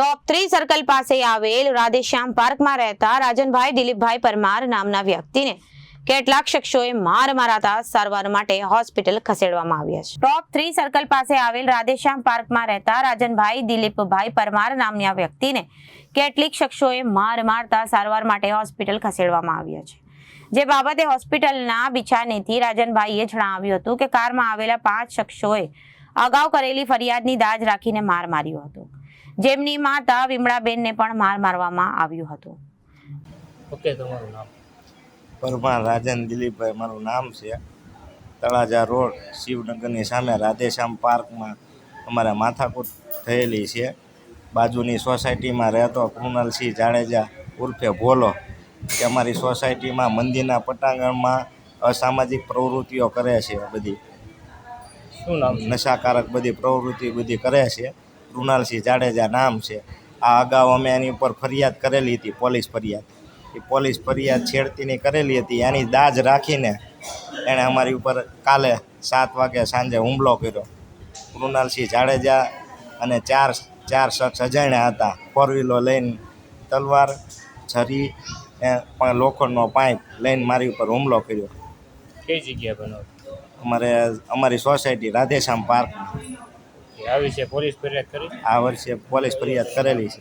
Top three circle પાસે આવેલ રાધેશ્યામ પાર્કમાં રહેતા રાજનભાઈ દિલીપભાઈ પરમાર નામના વ્યક્તિને કેટલાક શખ્સોએ માર મારાતા સારવાર માટે હોસ્પિટલ ખસેડવામાં આવ્યા છે. ટોપ થ્રી સર્કલ પાસે આવેલ રાધેશ્યામ પાર્કમાં રહેતા રાજનભાઈ દિલીપભાઈ પરમાર નામના વ્યક્તિને કેટલીક શખ્સોએ માર મારતા સારવાર માટે હોસ્પિટલ ખસેડવામાં આવ્યા છે. જે બાબતે હોસ્પિટલના બિછાનેથી રાજનભાઈએ જણાવ્યું હતું કે કારમાં આવેલા પાંચ શખ્સોએ અગાઉ કરેલી ફરિયાદની દાજ રાખીને માર માર્યો હતો. જેમની માતા વિમળાબેનને પણ માર મારવામાં આવ્યું હતું. ઓકે તમારું નામ? પરમાર રાજન દિલીપભાઈ મારું નામ છે. તળાજા રોડ શિવનગરની સામે રાધેશ્યામ પાર્કમાં અમારે માથાકૂટ થયેલી છે. બાજુની સોસાયટીમાં રહેતો કૃણાલસિંહ જાડેજા ઉર્ફે ભોલો કે અમારી સોસાયટીમાં મંદિરના પટાંગણમાં અસામાજિક પ્રવૃત્તિઓ કરે છે બધી. શું નામ નશાકારક બધી પ્રવૃત્તિ બધી કરે છે. કૃણાલસિંહ જાડેજા નામ છે. આ અગાઉ અમે એની ઉપર ફરિયાદ કરેલી હતી પોલીસ ફરિયાદ. એ પોલીસ ફરિયાદ છેડતીની કરેલી હતી. એની દાજ રાખીને એણે અમારી ઉપર કાલે સાત વાગે સાંજે હુમલો કર્યો. કૃણાલસિંહ જાડેજા અને ચાર ચાર શખ્સ અજાણ્યા હતા. ફોર વ્હીલો લઈને તલવાર છરી એ પણ લોખંડનો પાઇપ લઈને મારી ઉપર હુમલો કર્યો. કઈ જગ્યા બનાવ? અમારે અમારી સોસાયટી રાધેશ્યામ પાર્ક. આવી છે પોલીસ ફરિયાદ કરી? આ વર્ષે પોલીસ ફરિયાદ કરેલી છે.